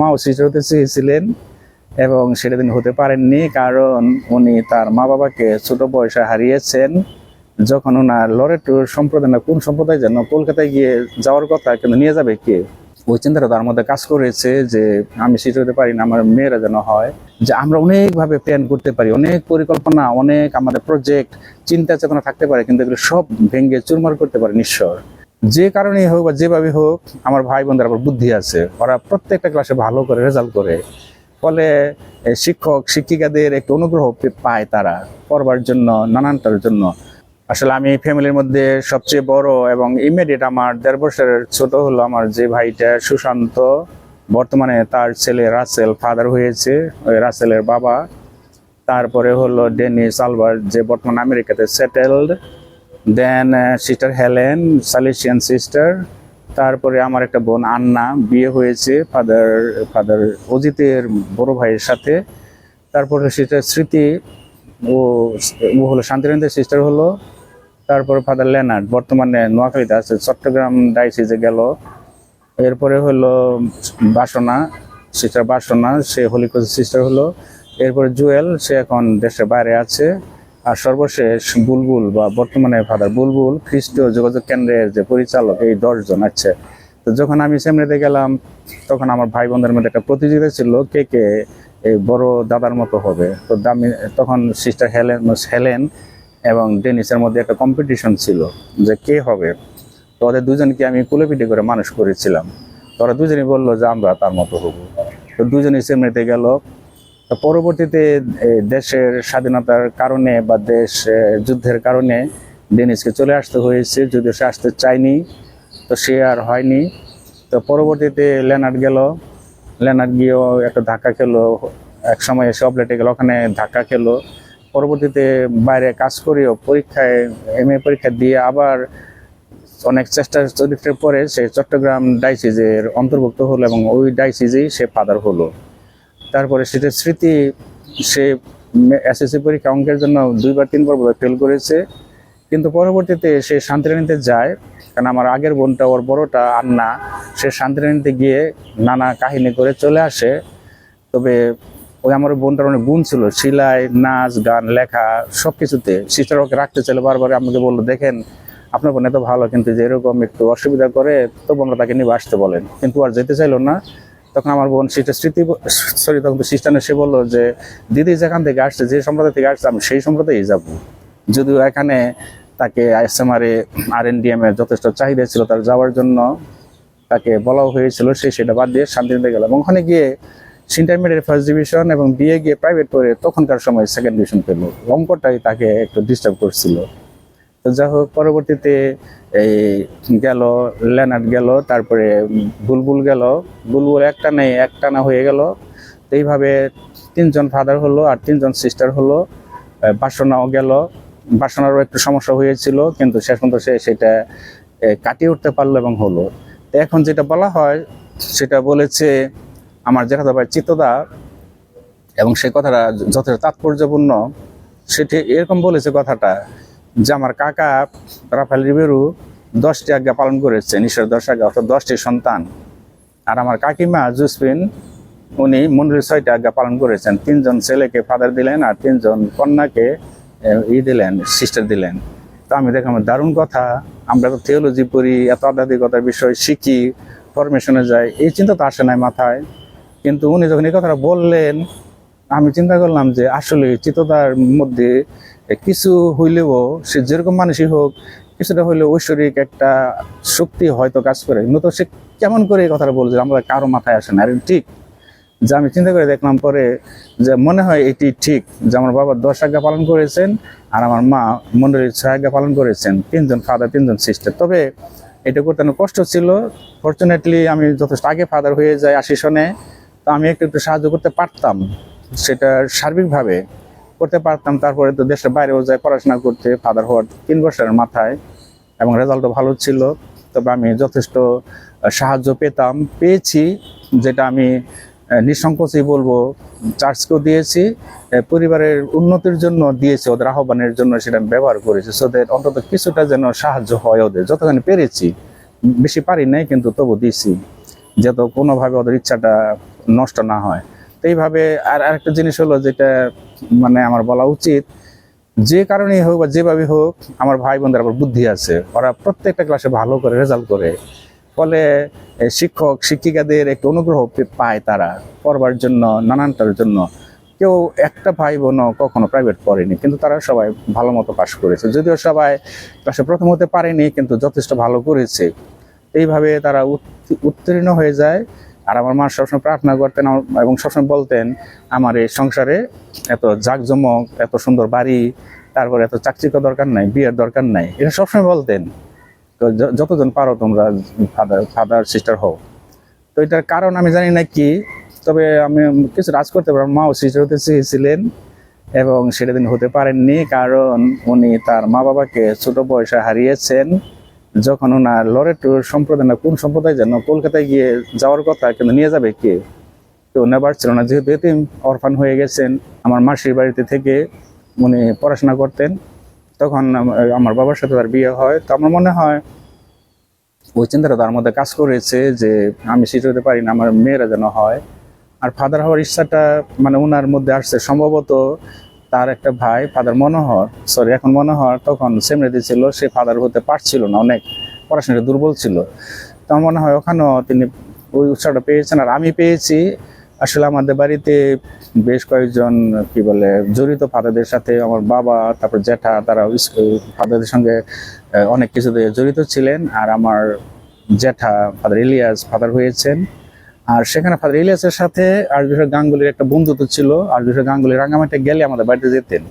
মাও শিশু হতে চেয়েছিলেন এবং সেটা তিনি হতে পারেননি কারণ উনি তার মা বাবাকে ছোট বয়সে হারিয়েছেন। যখন ওনার লরেটুর সম্প্রদায় না, কোন সম্প্রদায় যেন কলকাতায় গিয়ে যাওয়ার কথা কিন্তু নিয়ে যাবে কে? ওই চিন্তাটা তার মধ্যে কাজ করেছে যে আমি শিশু হতে পারি না, আমার মেয়েরা যেন হয়। যে আমরা অনেকভাবে প্ল্যান করতে পারি, অনেক পরিকল্পনা, অনেক আমাদের প্রজেক্ট চিন্তা চেতনা থাকতে পারে, কিন্তু এগুলো সব ভেঙে চুরমার করতে পারে নিঃস্বর যে কারণেই হোক বা যেভাবে হোক, আমার ভাই বোনদের আবার বুদ্ধি আছে। ওরা প্রত্যেকটা ক্লাসে ভালো করে রেজাল্ট করে। ফলে শিক্ষক, শিক্ষিকাদের একটু অনুগ্রহ পায় তারা পড়বার জন্য, নানানটার জন্য। আসলে আমি ফ্যামিলির মধ্যে সবচেয়ে বড় এবং ইমিডিয়েট আমার দেড় বছরের ছোট হলো আমার যে ভাইটা সুশান্ত। বর্তমানে তার ছেলে রাসেল ফাদার হয়েছে, ওই রাসেলের বাবা। তারপরে হলো ডেনিস আলবার্ট যে বর্তমানে আমেরিকাতে settled then sister Helen Salesian sister তারপরে আমার একটা বোন আন্না, বিয়ে হয়েছে ফাদার ফাদার অজিতের বড় ভাইয়ের সাথে। তারপরে সিস্টার স্মৃতি, ও ও হলো শান্তিরঞ্জের সিস্টার হলো। তারপরে ফাদার লেনার্ড বর্তমানে নোয়াখালীতে আছে, চট্টগ্রাম ডাইসিসে গেল। এরপরে হলো বাসনা সিস্টার বাসনা, সে হলিকোজ সিস্টার হলো। এরপরে জুয়েল, সে এখন দেশের বাইরে আছে। আর সর্বশেষ বুলবুল বা বর্তমানে ফাদার বুলবুল খ্রিস্টীয় যোগাযোগ কেন্দ্রের যে পরিচালক, এই দশজন আছে। তো যখন আমি সেমরিতে গেলাম, তখন আমার ভাই বোনদের মধ্যে একটা প্রতিযোগিতা ছিল, কে কে এই বড় দাদার মতো হবে। তো দামি, তখন সিস্টার হেলেন হেলেন এবং ডেনিসের মধ্যে একটা কম্পিটিশন ছিল যে কে হবে। তো ওদের দুজনকে আমি কুলেপিটি করে মানুষ করেছিলাম। তো ওরা দুজনই বলল যে আমরা তার মতো হব। তো দুজনই সেমরিতে গেল। পরবর্তীতে দেশের স্বাধীনতার কারণে বা দেশ যুদ্ধের কারণে ডেনিসকে চলে আসতে হয়েছে, যদিও সে আসতে চায়নি, তো সে আর হয়নি। তো পরবর্তীতে লেনার্ড গেল। লেনার্ড গিয়েও একটা ধাক্কা খেলো। এক সময় এসে অবলেটে গেল, ওখানে ধাক্কা খেলো। পরবর্তীতে বাইরে কাজ করেও পরীক্ষায়, এম এ পরীক্ষা দিয়ে আবার অনেক চেষ্টা চরিত্রের পরে সে চট্টগ্রাম ডাইসিজের অন্তর্ভুক্ত হলো এবং ওই ডাইসিজেই সে ফাদার হলো। তারপরে সেটা স্মৃতি, সে এসএসসি পরীক্ষা অঙ্কের জন্য দুইবার, তিনবার বোধহয় ফেল করেছে। কিন্তু পরবর্তীতে সে শান্তিরানিতে যায়, কারণ আমার আগের বোনটা, ওর বড়টা আন্না, সে শান্তিরানিতে গিয়ে নানা কাহিনী করে চলে আসে। তবে ওই আমার বোনটার অনেক গুণ ছিল, সিলাই, নাচ, গান, লেখা সব কিছুতে সিস্টার ওকে রাখতে চাইলে বারবার আমাকে বলল, দেখেন, আপনার বোন এত ভালো, কিন্তু যে এরকম একটু অসুবিধা করে, তবু আমরা তাকে নিয়ে আসতে বলেন। কিন্তু আর যেতে চাইলো না। তখন আমার বোন সেটা স্মৃতি সরি, তখন তো সিস্টানে সে বলল যে, দিদি যেখান থেকে আসছে, যে সম্প্রদায় থেকে আসছে, আমি সেই সম্প্রদায়ে যাব। যদিও এখানে তাকে আইএসএমআরে আর এনডিএম এর যথেষ্ট চাহিদা ছিল তার যাওয়ার জন্য তাকে বলাও হয়েছিল, সে সেটা বাদ দিয়ে শান্তিনিতে গেল। এবং ওখানে গিয়ে ইন্টারমিডিয়েট ফার্স্ট ডিভিশন এবং বিএ গিয়ে প্রাইভেট পড়ে তখনকার সময় সেকেন্ড ডিভিশন পেল। অঙ্কটাই তাকে একটু ডিস্টার্ব করছিল। তো যাই হোক, পরবর্তীতে এই গেল, লেনার্ড গেল, তারপরে বুলবুল গেল। বুলবুল একটা নেই, একটা না হয়ে গেল। তো এইভাবে তিনজন ফাদার হলো আর তিনজন সিস্টার হলো। বাসনাও গেল। বাসনারও একটু সমস্যা হয়েছিল, কিন্তু শেষ পর্যন্ত সে সেটা কাটিয়ে উঠতে পারল এবং হলো। তো এখন যেটা বলা হয়, সেটা বলেছে আমার জেঠাতো ভাই চিত্তদা এবং সেই কথাটা যথেষ্ট তাৎপর্যপূর্ণ। সেটি এরকম বলেছে কথাটা যে আমার কাকা রাফাল রিবেরু দশটি আজ্ঞা পালন করেছেন ঈশ্বর দশ আজ্ঞা, অর্থাৎ দশটি সন্তান। আর আমার কাকিমা জুসপিন উনি মন্দিরের ছয়টি আজ্ঞা পালন করেছেন। তিনজন ছেলেকে ফাদার দিলেন আর তিনজন কন্যাকে ই দিলেন সিস্টার দিলেন। তো আমি দেখলাম, দারুণ কথা। আমরা তো থিওলজি পড়ি, এত আধ্যাত্মিকতার বিষয় শিখি ফরমেশনে যাই, এই চিন্তা তো আসে নাই মাথায়। কিন্তু উনি যখন এই কথাটা বললেন, আমি চিন্তা করলাম যে আসলে চিত্ততার মধ্যে কিছু হইলেও সে যেরকম মানুষই হোক, কিছুটা হইলেও ঐশ্বরিক একটা শক্তি হয়তো কাজ করে। কিন্তু সে কেমন করে এই কথাটা বলছে, আমরা কারও মাথায় আসে না। ঠিক। যে আমি চিন্তা করে দেখলাম পরে যে মনে হয় এটি ঠিক যে আমার বাবা দশ আজ্ঞা পালন করেছেন আর আমার মা মন্ডলীর ছয় আজ্ঞা পালন করেছেন, তিনজন ফাদার তিনজন সিস্টার তবে এটা করতে অনেক কষ্ট ছিল। ফর্চুনেটলি আমি যথেষ্ট আগে ফাদার হয়ে যাই আশি সনে। তো আমি একটু একটু সাহায্য করতে পারতাম, সেটা সার্বিকভাবে। করতে পারতাম, তারপরে তো দেশের বাইরেও যায় পড়াশোনা করতে ফাদার হওয়ার তিন বছরের মাথায় এবং রেজাল্টও ভালো ছিল। তবে আমি যথেষ্ট সাহায্য পেতাম, পেয়েছি, যেটা আমি নিঃসংকোচেই বলব চার্চকেও দিয়েছি পরিবারের উন্নতির জন্য দিয়েছি, ওদের আহ্বানের জন্য সেটা আমি ব্যবহার করেছি। সো দ্যাট অন্তত কিছুটা যেন সাহায্য হয় ওদের। যতখানি পেরেছি, বেশি পারি নাই, কিন্তু তবু দিয়েছি, যাতে কোনোভাবে ওদের ইচ্ছাটা নষ্ট না হয়। এইভাবে আর আরেকটা জিনিস হলো যেটা মানে আমার বলা উচিত, যে কারণেই হোক বা যেভাবে হোক আমার ভাই বোনদের আবার বুদ্ধি আছে। ওরা প্রত্যেকটা ক্লাসে ভালো করে রেজাল্ট করে। ফলে শিক্ষক, শিক্ষিকাদের একটু অনুগ্রহ পায় তারা পড়বার জন্য, নানানটার জন্য। কেউ একটা ভাই বোনও কখনো প্রাইভেট পড়েনি, কিন্তু তারা সবাই ভালো মতো পাশ করেছে। যদিও সবাই ক্লাসে প্রথম হতে পারেনি, কিন্তু যথেষ্ট ভালো করেছে। এইভাবে তারা উত্তীর্ণ হয়ে যায়। আর আমার মা সবসময় প্রার্থনা করতেন এবং সবসময় বলতেন, আমার এই সংসারে এত জাঁকজমক, এত সুন্দর বাড়ি, তারপরে এত চাকচিক্য দরকার নাই, বিয়ের দরকার নাই। এটা সবসময় বলতেন। তো যতজন পারো তোমরা ফাদার ফাদার সিস্টার হও। তো এটার কারণ আমি জানি না কি, তবে আমি কিছু রাজ করতে পারলাম মাও সিস্টার হতে চেয়েছিলেন এবং সেটা তিনি হতে পারেননি, কারণ উনি তার মা বাবাকে ছোট বয়সে হারিয়েছেন। যখন ওনার লরেটুর সম্প্রদায় না, কোন সম্প্রদায় যেন কলকাতায় গিয়ে যাওয়ার কথা কিন্তু নিয়ে যাবে কে? কেউ নেবার ছিল না, যেহেতু এতিম, অরফান হয়ে গেছেন, আমার মাসির বাড়িতে থেকে উনি পড়াশোনা করতেন, তখন আমার বাবার সাথে তার বিয়ে হয়, তো আমার মনে হয় ওই চিন্তাটা তার মধ্যে কাজ করেছে যে আমি শিশু হতে পারি না, আমার মেয়েরা যেন হয়। আর ফাদার হওয়ার ইচ্ছাটা মানে ওনার মধ্যে আসছে, সম্ভবত তার একটা ভাই ফাদার মনোহর সরি এখন মনোহর তখন সেমরেদি ছিল, সে ফাদার হতে পারছিল না, অনেক পড়াশোনাটা দুর্বল ছিল। তো আমার মনে হয় ওখানেও তিনি ওই উৎসাহটা পেয়েছেন, আর আমি পেয়েছি। আসলে আমাদের বাড়িতে বেশ কয়েকজন, কি বলে, জড়িত ফাদারদের সাথে আমার বাবা, তারপর জ্যাঠা তারা ফাদারদের সঙ্গে অনেক কিছুতে জড়িত ছিলেন। আর আমার জ্যাঠা ফাদার ইলিয়াস ফাদার হয়েছেন। আর সেখানে ফাদার ইলিয়াসের সাথে আর্যবিশ্বর গাঙ্গুলির একটা বন্ধুত্ব ছিল। আর্যবিশ্বর গাঙ্গুলি রাঙ্গামাটিতে গেলে আমাদের বাড়িতে যেতেন।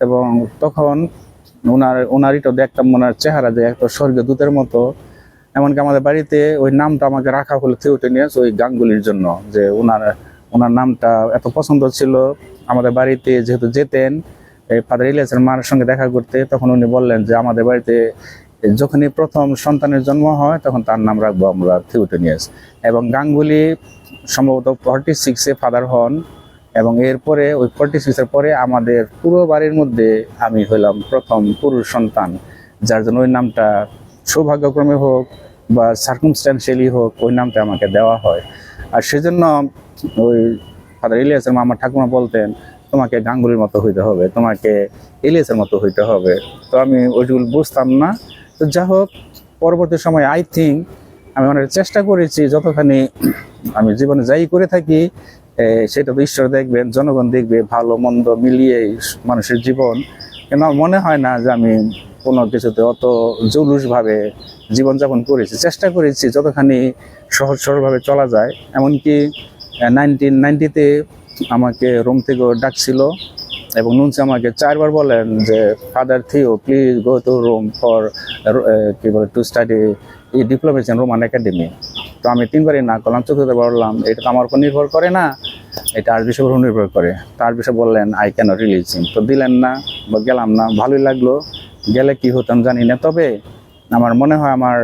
এবং তখন ওনার ওনারইটা দেখতাম ওনার চেহারা যে একটা স্বর্গীয় দূতের মতো। এমনকি আমাদের বাড়িতে ওই নামটা আমাকে রাখা হলো থিওটেনিয়াস ওই গাঙ্গুলির জন্য যে ওনার ওনার নামটা এত পছন্দ ছিল। আমাদের বাড়িতে যেহেতু যেতেন, এই ফাদার ইলিয়াসের মার সঙ্গে দেখা করতে, তখন উনি বললেন যে আমাদের বাড়িতে যখনই প্রথম সন্তানের জন্ম হয়, তখন তার নাম রাখব আমরা থিওটেনিয়াস। এবং গাঙ্গুলি সম্ভবত ফর্টি সিক্সে ফাদার হন এবং এরপরে ওই ফর্টি সিক্সের পরে আমাদের পুরো বাড়ির মধ্যে আমি হইলাম প্রথম পুরুষ সন্তান, যার জন্য ওই নামটা সৌভাগ্যক্রমে হোক বা সার্কুমস্ট্যান্সিয়ালি হোক, ওই নামটা আমাকে দেওয়া হয়। আর সেজন্য ওই ফাদার ইলিয়াসের মামা ঠাকুমা বলতেন, তোমাকে গাঙ্গুলির মতো হইতে হবে, তোমাকে ইলিয়াসের মতো হইতে হবে। তো আমি ওইগুলো বুঝতাম না তো যা হোক, পরবর্তী সময় আই থিঙ্ক আমি অনেক চেষ্টা করেছি, যতখানি আমি জীবনে যাই করে থাকি সেটা তো ঈশ্বর দেখবেন, জনগণ দেখবে, ভালো, মন্দ মিলিয়ে মানুষের জীবন। আমার মনে হয় না যে আমি কোনো কিছুতে অত জৌলুসভাবে জীবনযাপন করেছি। চেষ্টা করেছি যতখানি সহজ সরলভাবে চলা যায়। এমনকি নাইনটিন নাইনটিতে আমাকে রুম থেকেও ডাকছিল। এবং নুনসি আমাকে চারবার বলেন যে father Theo please go to room for কি বলে টু স্টাডি এই ডিপ্লোমেসি ইন রোমান একাডেমি তো আমি তিনবারই না করলাম চতুর্থবার বললাম, এটা তো আমার উপর নির্ভর করে না, এটা আর বিষয়ের উপর নির্ভর করে। তার বিষয়ে বললেন আই ক্যান রিলিজ তো দিলেন না, বা গেলাম না, ভালোই লাগল। গেলে কি হতাম জানি না, তবে আমার মনে হয় আমার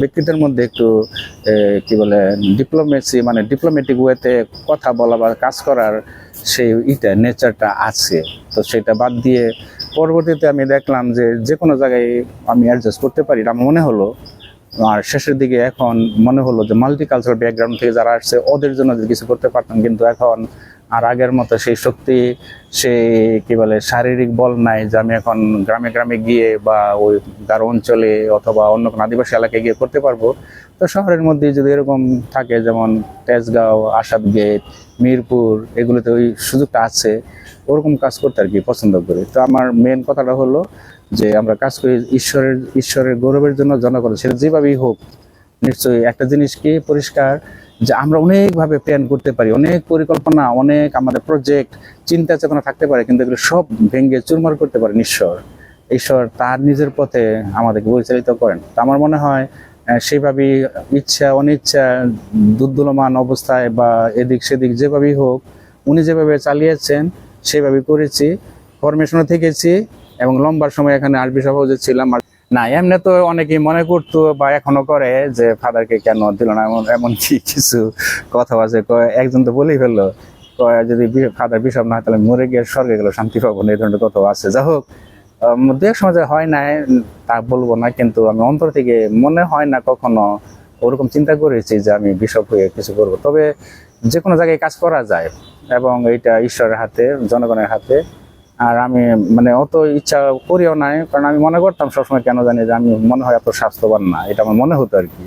ব্যক্তিত্বের মধ্যে একটু কি বলে ডিপ্লোমেসি মানে ডিপ্লোমেটিক ওয়েতে কথা বলা বা কাজ করার সেই ইটা, নেচারটা আছে। তো সেটা বাদ দিয়ে পরবর্তীতে আমি দেখলাম যে যে কোনো জায়গায় আমি অ্যাডজাস্ট করতে পারি আমার মনে হলো। আর শেষের দিকে এখন মনে হলো যে মাল্টিকালচারাল ব্যাকগ্রাউন্ড থেকে যারা আসছে, ওদের জন্য কিছু করতে পারতাম, কিন্তু এখন আর আগের মতো সেই শক্তি, সেই কি বলে, শারীরিক বল নাই যে আমি এখন গ্রামে গ্রামে গিয়ে বা ওই গারো অঞ্চলে অথবা অন্য কোনো আদিবাসী এলাকায় গিয়ে করতে পারব। তো শহরের মধ্যে যদি এরকম থাকে, যেমন তেজগাঁও, আসাদ গেট, মিরপুর, এগুলোতে ওই সুযোগটা আছে, ওরকম কাজ করতে আর কি পছন্দ করি। তো আমার মেন কথাটা হলো যে আমরা কাজ করি ঈশ্বরের ঈশ্বরের গৌরবের জন্য জনগণ সেটা যেভাবেই হোক, নিশ্চয়ই একটা জিনিস কি পরিষ্কার? যে আমরা অনেকভাবে প্ল্যান করতে পারি অনেক পরিকল্পনা অনেক আমাদের প্রজেক্ট চিন্তা চেতনা থাকতে পারে কিন্তু এগুলো সব ভেঙে চুরমার করতে পারেন ঈশ্বর ঈশ্বর তার নিজের পথে আমাদেরকে পরিচালিত করেন। তো আমার মনে হয় আহ, সেইভাবেই ইচ্ছা অনিচ্ছা দুর্দলমান অবস্থায় বা এদিক সেদিক যেভাবেই হোক উনি যেভাবে চালিয়েছেন সেভাবে করেছি। ফরমেশনে থেকেছি এবং লম্বার সময় এখানে আরবি সভা ছিলাম। না এমনি তো অনেকেই মনে করতো বা এখনও করে যে ফাদারকে কেন দিল না এমন এমন কি কিছু কথা আছে একজন তো বলেই ফেলল যদি ফাদার বিশপ না হয় তাহলে মরে গিয়ে স্বর্গে গেল শান্তি পাবো না এই ধরনের কথা আছে। যা হোক আম, দু এক সমাজে হয় না তা বলব না কিন্তু আমি অন্তর থেকে মনে হয় না কখনো ওরকম চিন্তা করেছি যে আমি বিশপ হয়ে কিছু করব। তবে যে কোনো জায়গায় কাজ করা যায় এবং এটা ঈশ্বরের হাতে জনগণের হাতে আর আমি মানে অত ইচ্ছা করিও নাই, কারণ আমি মনে করতাম সবসময় কেন জানি যে আমি মনে হয় এত স্বাস্থ্যবান না, এটা আমার মনে হতো আর কি।